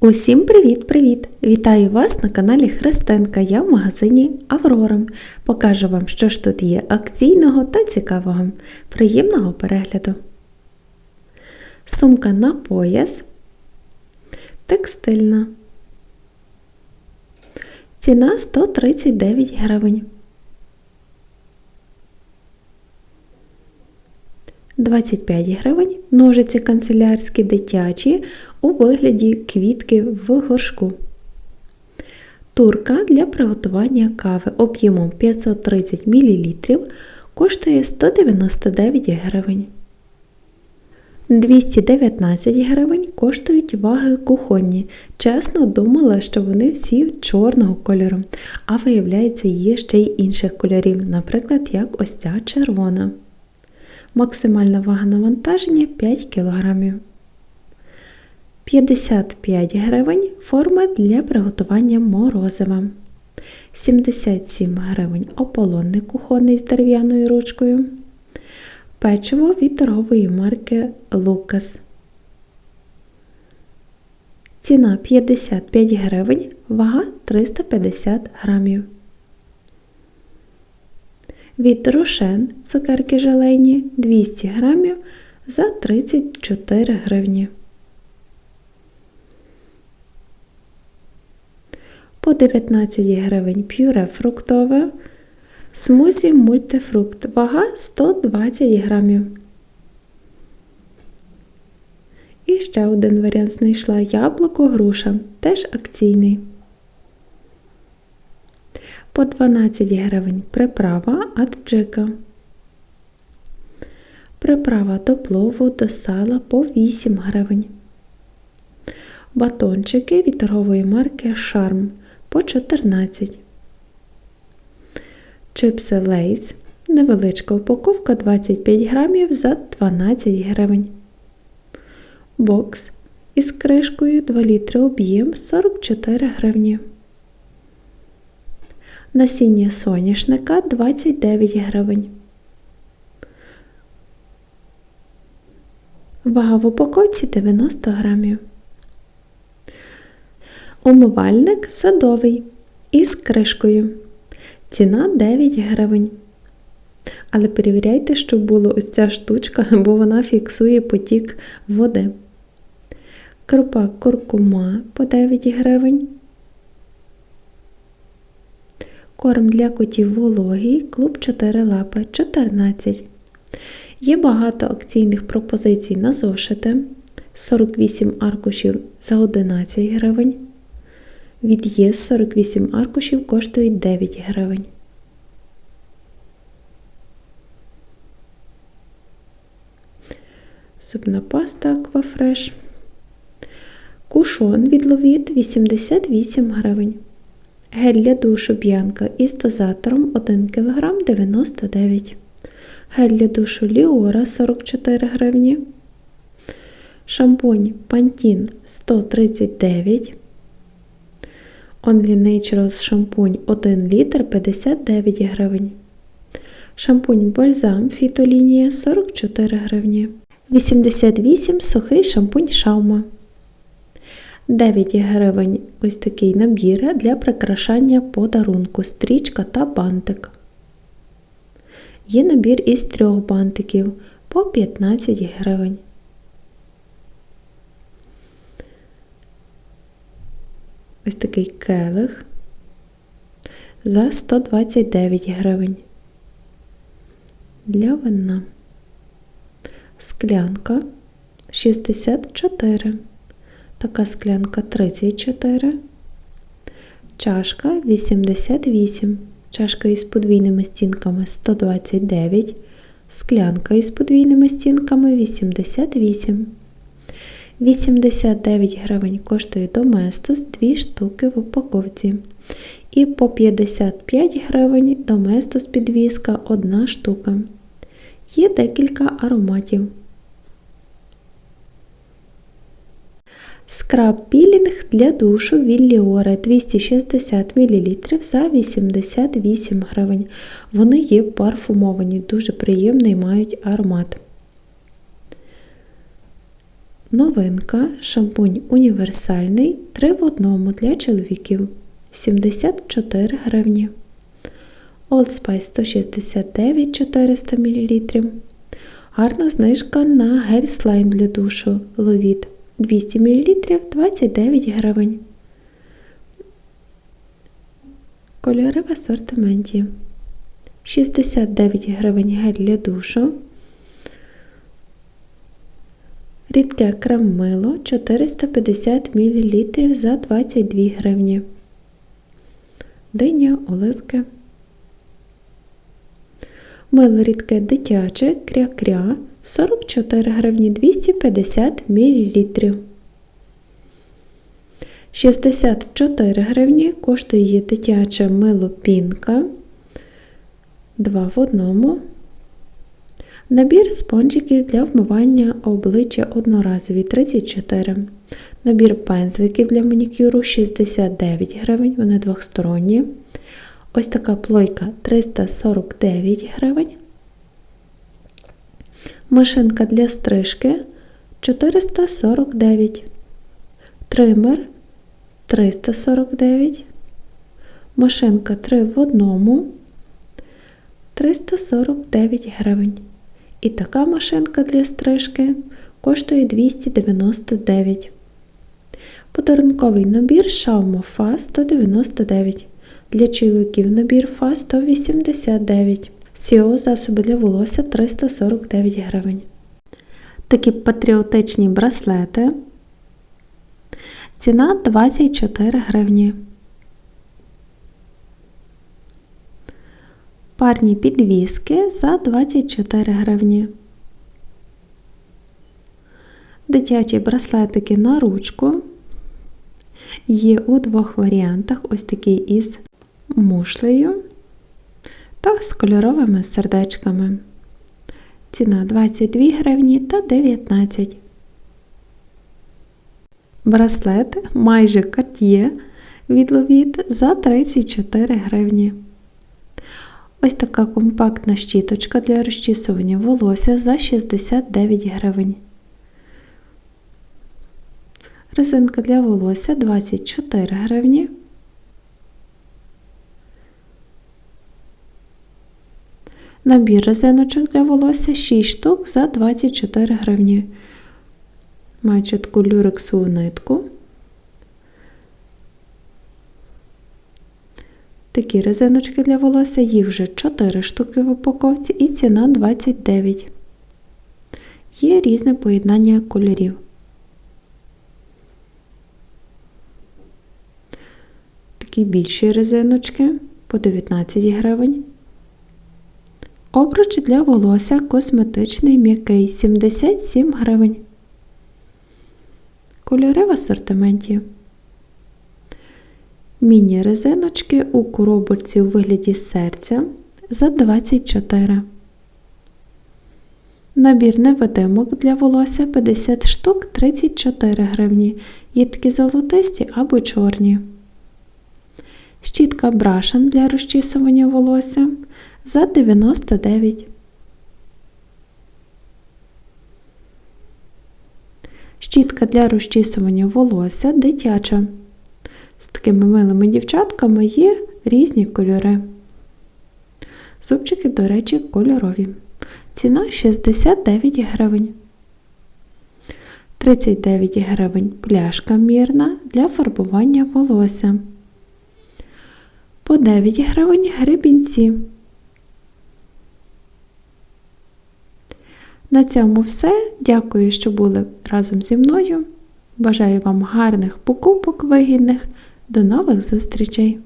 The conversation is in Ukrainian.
Усім привіт-привіт! Вітаю вас на каналі Христинка. Я в магазині Аврора. Покажу вам, що ж тут є акційного та цікавого. Приємного перегляду. Сумка на пояс. Текстильна. Ціна 139 гривень. 25 гривень ножиці канцелярські дитячі у вигляді квітки в горшку. Турка для приготування кави об'ємом 530 мл коштує 199 гривень. 219 гривень коштують ваги кухонні. Чесно думала, що вони всі чорного кольору, а виявляється, є ще й інших кольорів, наприклад, як ось ця червона. Максимальна вага навантаження 5 кг. 55 гривень форма для приготування морозива. 77 гривень ополонний кухонний з дерев'яною ручкою. Печиво від торгової марки Лукас. Ціна 55 гривень, вага 350 грамів. Від рошен цукерки желейні 200 грамів за 34 гривні. По 19 гривень пюре фруктове. Смузі мультифрукт. Вага 120 грамів. І ще один варіант знайшла яблуко груша, теж акційний. По 12 гривень приправа аджика. Приправа до плову до сала по 8 гривень. Батончики від торгової марки Шарм по 14. Чипси Лейс. Невеличка упаковка 25 грамів за 12 гривень. Бокс із кришкою 2 літри об'єм 44 гривні. Насіння соняшника 29 гривень. Вага в упаковці 90 грамів. Умивальник садовий із кришкою. Ціна 9 гривень. Але перевіряйте, щоб була ось ця штучка, бо вона фіксує потік води. Крупа куркума по 9 гривень. Корм для котів вологий, клуб 4 лапи 14. Є багато акційних пропозицій на зошити. 48 аркушів за 11 гривень. Від ЄС 48 аркушів коштують 9 гривень. Зубна паста Аквафреш. Кушон від Ловіт 88 гривень. Гель для душу б'янка із дозатором 1 кг 99 Гель для душу Ліора 44 гривні. Шампунь Pantene 139 Only Naturals шампунь 1 літр 59 гривень. Шампунь бальзам фітолінія 44 гривні. 88 сухий шампунь шаума. 9 гривень ось такий набір для прикрашання подарунку, стрічка та бантик. Є набір із трьох бантиків по 15 гривень. Ось такий келих за 129 гривень. Для вина. Склянка 64 така склянка 34, чашка 88, чашка із подвійними стінками 129, склянка із подвійними стінками 88. 89 гривень коштує Доместос 2 штуки в упаковці. І по 55 гривень Доместос підвіска 1 штука. Є декілька ароматів. Скраб пілінг для душу Вілліоре 260 мл за 88 гривень. Вони є парфумовані, дуже приємний мають аромат. Новинка шампунь універсальний 3 в 1 для чоловіків 74 гривні. Old Spice 169 400 мл. Гарна знижка на гель слайм для душу Ловіт 200 мл 29 гривень. Кольори в асортименті. 69 гривень гель для душу. Рідке крем-мило 450 мл за 22 гривні. Диня, оливки. Мило рідке дитяче кря-кря 44 гривні 250 мл. 64 гривні коштує дитяче мило пінка 2 в одному. Набір спонжиків для вмивання обличчя одноразові 34. Набір пензликів для манікюру 69 гривень, вони двохсторонні. Ось така плойка 349 гривень. Машинка для стрижки 449. Тример 349. Машинка 3 в одному 349 гривень. І така машинка для стрижки коштує 299. Подарунковий набір Шаумо Фа 199. Для чоловіків набір Фа 189. Сіо засоби для волосся 349 гривень. Такі патріотичні браслети. Ціна 24 гривні. Парні підвіски за 24 гривні. Дитячі браслетики на ручку. Є у двох варіантах: ось такий із мушлею та з кольоровими сердечками. Ціна 22 гривні та 19. Браслет майже Cartier від Ловіт за 34 гривні. Ось така компактна щіточка для розчісування волосся за 69 гривень. Резинка для волосся 24 гривні. Набір резиночок для волосся 6 штук за 24 гривні. Має чітку люрексову нитку. Такі резиночки для волосся, їх вже 4 штуки в упаковці і ціна 29. Є різне поєднання кольорів. Такі більші резиночки по 19 гривень. Обруч для волосся косметичний м'який 77 гривень. Кольори в асортименті. Міні-резиночки у коробочці у вигляді серця за 24. Набір невидимок для волосся 50 штук 34 гривні. Є такі золотисті або чорні. Щітка брашен для розчісування волосся за 99. Щітка для розчісування волосся дитяча. З такими милими дівчатками є різні кольори. Зубчики, до речі, кольорові. Ціна 69 гривень. 39 гривень пляшка мірна для фарбування волосся. По 9 гривень гребінці. На цьому все. Дякую, що були разом зі мною. Бажаю вам гарних покупок вигідних. До нових зустрічей!